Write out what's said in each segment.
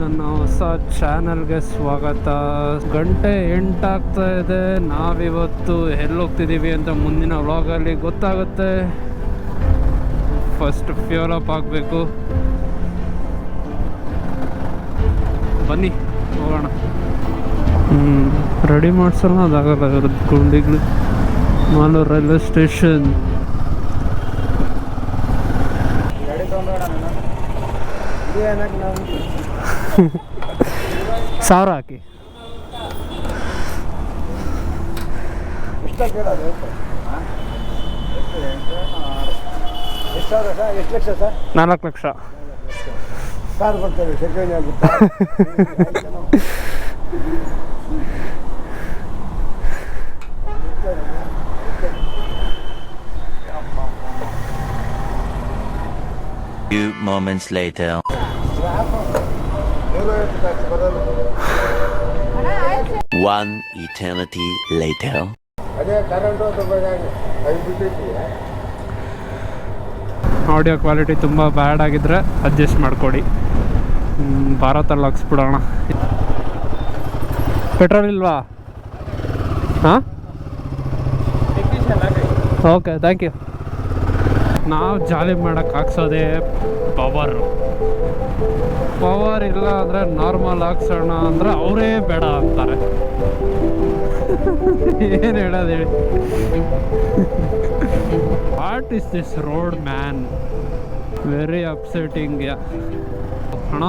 ನನ್ನ ಹೊಸ ಚಾನಲ್ಗೆ ಸ್ವಾಗತ. ಗಂಟೆ ಎಂಟಾಗ್ತಾ ಇದೆ. ನಾವಿವತ್ತು ಎಲ್ಲಿ ಹೋಗ್ತಿದ್ದೀವಿ ಅಂತ ಮುಂದಿನ ವ್ಲಾಗಲ್ಲಿ ಗೊತ್ತಾಗುತ್ತೆ. ಫಸ್ಟ್ ಫ್ಯೂಲ್ ಅಪ್ ಆಗಬೇಕು. ಬನ್ನಿ, ಹೋಗೋಣ. ಹ್ಞೂ ರೆಡಿ ಮಾಡಿಸಲ್ಲ ಅದಾಗಲ್ಲ ಗುಂಡಿಗಳು ಮಾಲೂರು ರೈಲ್ವೆ ಸ್ಟೇಷನ್ ಗಾಡಿ ತಗೊಂಡೋಣ ನಾನು ಇದು ಏನಕ್ಕೆ ನಾವು ಸಾವಿರ ಹಾಕಿ ನಾಲ್ಕು ಲಕ್ಷ ಕಾರ್ ಬರ್ತೇವೆ ಸೆಕೆಂಡ್ ಆಗುತ್ತೆ Few moments later. One eternity later. Audio quality ತುಂಬ ಬ್ಯಾಡ್ ಆಗಿದ್ರೆ ಅಡ್ಜಸ್ಟ್ ಮಾಡಿಕೊಡಿ. ಭಾರತಲ್ಲಿ ಹಾಕ್ಸ್ಬಿಡೋಣ. ಪೆಟ್ರೋಲ್ ಇಲ್ವಾ? ಹಾಂ? ಓಕೆ ಥ್ಯಾಂಕ್ ಯು ನಾವು ಜಾಲಿ ಮಾಡೋಕೆ ಹಾಕ್ಸೋದೇ ಪವರ್ ಪವರ್ ಇಲ್ಲ ಅಂದರೆ ನಾರ್ಮಲ್ ಹಾಕ್ಸೋಣ ಅಂದರೆ ಅವರೇ ಬೇಡ ಅಂತಾರೆ. ಏನು ಹೇಳೋದು ಹೇಳಿ? What is this road man very upsetting ಅಣ್ಣ,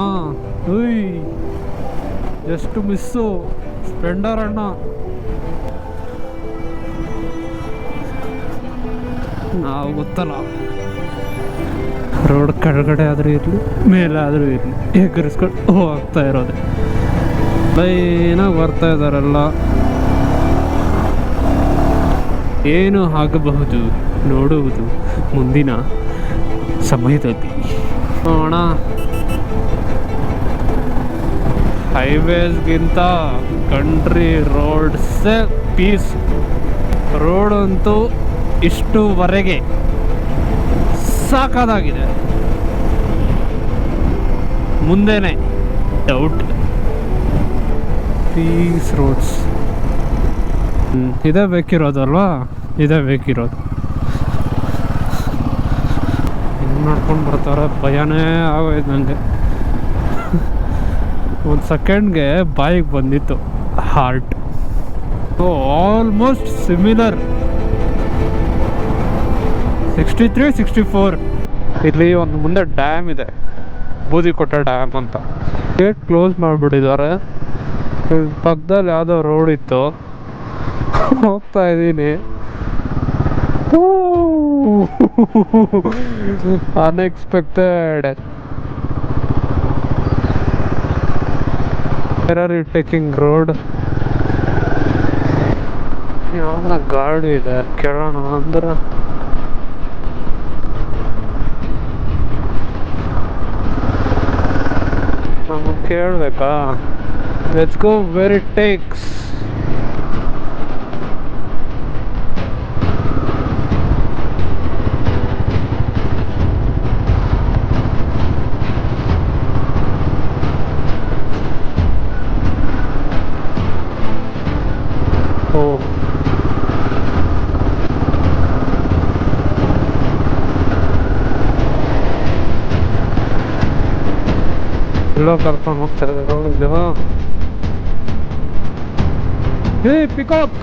ಉಯ್, ಎಷ್ಟು ಮಿಸ್ಸು. ಸ್ಪೆಂಡರ್ ಅಣ್ಣ. ನಾವು ಗೊತ್ತಲ್ಲ. ರೋಡ್ ಕೆಳಗಡೆ ಆದರೂ ಇರಲಿ ಮೇಲೆ ಆದರೂ ಇರಲಿ ಎಗರಿಸ್ಕೊಂಡು ಹೋಗ್ತಾ ಇರೋದೆ. ಲೈನಾಗಿ ಬರ್ತಾ ಇದ್ದಾರಲ್ಲ ಏನು ಆಗಬಹುದು ನೋಡುವುದು ಮುಂದಿನ ಸಮಯದಲ್ಲಿ. ಅಣ್ಣ ಹೈವೇಸ್ಗಿಂತ ಕಂಟ್ರಿ ರೋಡ್ಸೇ ಪೀಸ್ ರೋಡ್ ಅಂತೂ ಇಷ್ಟುವರೆಗೆ ಸಾಕಾದಾಗಿದೆ. ಮುಂದೆನೆ ಡೌಟ್ ಪೀಸ್ ರೋಡ್ಸ್ ಇದೇ ಬೇಕಿರೋದಲ್ವಾ ಇದೇ ಬೇಕಿರೋದು. ಹೆಂಗೆ ನೋಡ್ಕೊಂಡು ಬರ್ತಾರೆ ಭಯನೇ ಆಗೋಯ್ತು ನನಗೆ ಒಂದು ಸೆಕೆಂಡ್ಗೆ ಬಾಯಿಗೆ ಬಂದಿತ್ತು heart so almost similar sixty three sixty four ಇಲ್ಲಿ ಒಂದು ಮುಂದೆ ಡ್ಯಾಮ್ ಇದೆ. ಬೂದಿಕೊಟ್ಟ ಡ್ಯಾಮ್ ಅಂತ. ಗೇಟ್ ಕ್ಲೋಸ್ ಮಾಡಿಬಿಟ್ಟಿದ್ದಾರೆ. ಪಕ್ಕದಲ್ಲಿ ಯಾವುದೋ ರೋಡ್ ಇತ್ತು. ಹೋಗ್ತಾ ಇದ್ದೀನಿ. ಅನ್ಎಕ್ಸ್ಪೆಕ್ಟೆಡ್ ಯು ಟೇಕಿಂಗ್ ರೋಡ್ ಯಾವ ಗಾಡಿ ಇದೆ. ಕೇಳೋಣ ಅಂದ್ರೆ. here like ah let's go where it takes. ಎಲ್ಲೋ ಕರ್ಕೊಂಡು ಹೋಗ್ತಾ ಇದ್ದಾರೆ ಹೇ ಪಿಕಾಕ್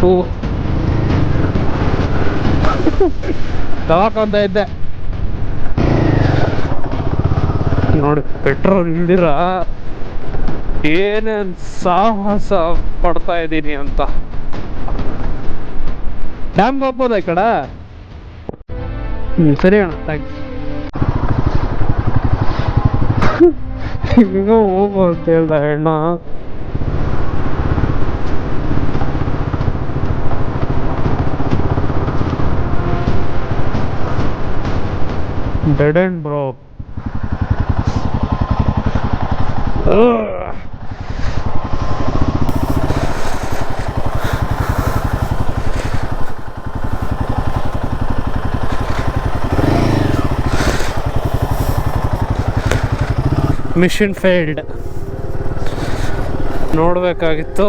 ಟೂ ದವಾಖಾನ್ತ ಇದ್ದೆ. ನೋಡಿ, ಪೆಟ್ರೋಲ್ ಇಲ್ದಿರ? ಏನೇನು ಸಾಹಸ ಪಡ್ತಾ ಇದ್ದೀನಿ ಅಂತ. ಡ್ಯಾಮ್ಗೆ ಹೋಗ್ಬೋದಾ ಈ ಕಡೆ? ಹ್ಞೂ ಸರಿ ಅಣ್ಣ ಥ್ಯಾಂಕ್ಸ್ ಹಿಂಗ ಹೋಗು ಅಂತ ಹೇಳ್ದ ಅಣ್ಣ. Dead end bro machine failed. ನೋಡಬೇಕಾಗಿತ್ತು.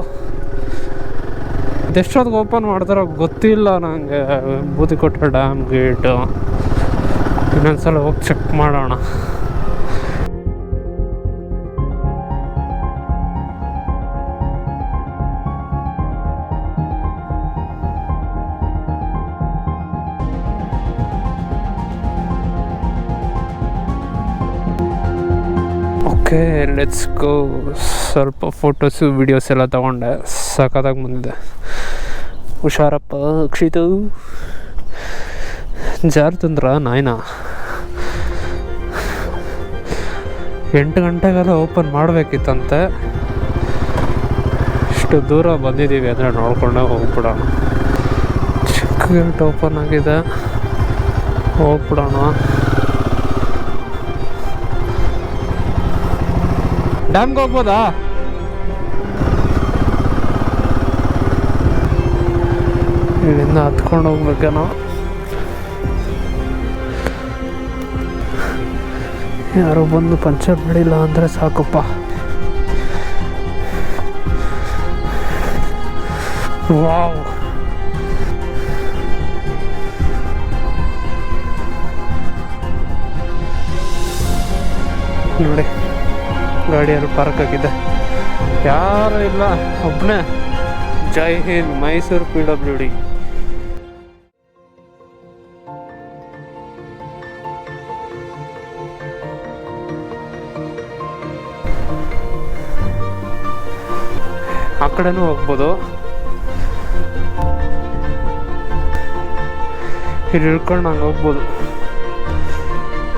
ಎಷ್ಟೊತ್ತಿಗೆ ಓಪನ್ ಮಾಡ್ತಾರೋ ಗೊತ್ತಿಲ್ಲ ನನಗೆ ಬೂದಿಕೊಟ್ಟ ಡ್ಯಾಮ್ ಗೇಟು. ಇನ್ನೊಂದ್ಸಲ ಹೋಗಿ ಚೆಕ್ ಮಾಡೋಣ. ಓಕೆ ಲೆಟ್ಸ್ ಗೋ ಸ್ವಲ್ಪ ಫೋಟೋಸು ವಿಡಿಯೋಸ್ ಎಲ್ಲ ತಗೊಂಡೆ. ಸಖತ್ತಾಗಿ ಬಂದಿದೆ. ಹುಷಾರಪ್ಪ ಅಕ್ಷಿತು ಜಾರ್ ತಂದ್ರ ನಾಯ್ನ. ಎಂಟು ಗಂಟೆಗೆಲ್ಲ ಓಪನ್ ಮಾಡಬೇಕಿತ್ತಂತೆ. ಇಷ್ಟು ದೂರ ಬಂದಿದ್ದೀವಿ ಅಂದರೆ ನೋಡ್ಕೊಂಡೆ ಹೋಗ್ಬಿಡೋಣ. ಚಿಕ್ಕ ಗೇಟ್ ಓಪನ್ ಆಗಿದೆ. ಹೋಗ್ಬಿಡೋಣ. ಡ್ಯಾಮ್ಗೆ ಹೋಗ್ಬೋದಾ ಇಲ್ಲಿಂದ ಹತ್ಕೊಂಡು ಹೋಗ್ಬೇಕೇನೋ ಯಾರೋ ಬಂದು ಪಂಚರ್ ಮಾಡಿಲ್ಲ ಅಂದರೆ ಸಾಕಪ್ಪ. ವಾವ್. ಗಾಡಿಯಲ್ಲಿ ಪಾರ್ಕ್ ಆಗಿದೆ ಯಾರು ಇಲ್ಲ ಒಬ್ಬನೇ Jai Hind, Mysuru P W D. ಆ ಕಡೆನೂ ಹೋಗ್ಬೋದು. ಇಲ್ಲಿ ಇಳ್ಕೊಂಡು ಹಂಗೆ ಹೋಗ್ಬೋದು.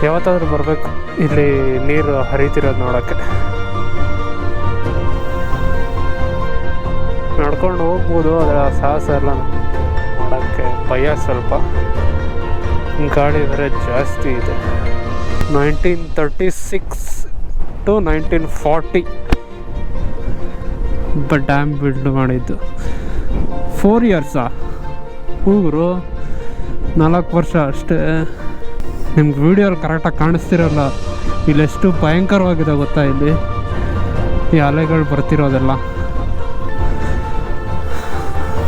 ಯಾವತ್ತಾದ್ರೂ ಬರಬೇಕು. ಇಲ್ಲಿ ನೀರು ಹರಿತಿರೋದು ನೋಡೋಕ್ಕೆ. ನಡ್ಕೊಂಡು ಹೋಗ್ಬೋದು ಅದರ ಸಾಹಸ ಎಲ್ಲ ನೋಡೋಕ್ಕೆ ಭಯ ಸ್ವಲ್ಪ. ಗಾಳಿ ಬೇರೆ ಜಾಸ್ತಿ ಇದೆ. Nineteen thirty six to nineteen forty. ಬ ಡ್ಯಾಮ್ ಬಿಲ್ಡ್ ಮಾಡಿದ್ದು. ಫೋರ್ ಇಯರ್ಸಾ ಹೂಗುರು ನಾಲ್ಕು ವರ್ಷ ಅಷ್ಟೇ. ನಿಮ್ಗೆ ವೀಡಿಯೋಲ್ಲಿ ಕರೆಕ್ಟಾಗಿ ಕಾಣಿಸ್ತಿರಲ್ಲ, ಇಲ್ಲೆಷ್ಟು ಭಯಂಕರವಾಗಿದೆ ಗೊತ್ತಾ ಇಲ್ಲಿ? ಈ ಅಲೆಗಳು ಬರ್ತಿರೋದೆಲ್ಲ.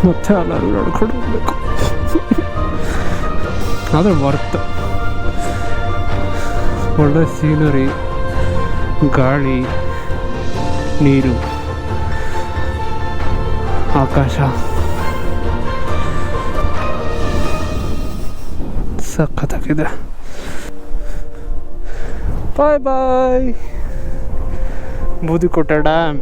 ಮತ್ತೆ ಅಲೆಗಳು ನೋಡ್ಕೊಂಡು ಹೋಗ್ಬೇಕು. ಆದರೆ ವರ್ತ್ ಒಳ್ಳೆ ಸೀನರಿ ಗಾಳಿ, ನೀರು, ಆಕಾಶ. ಸಖತ್ತಾಗಿದೆ. ಬಾಯ್ ಬಾಯ್ ಬೂದಿಕೋಟೆ ಡ್ಯಾಮ್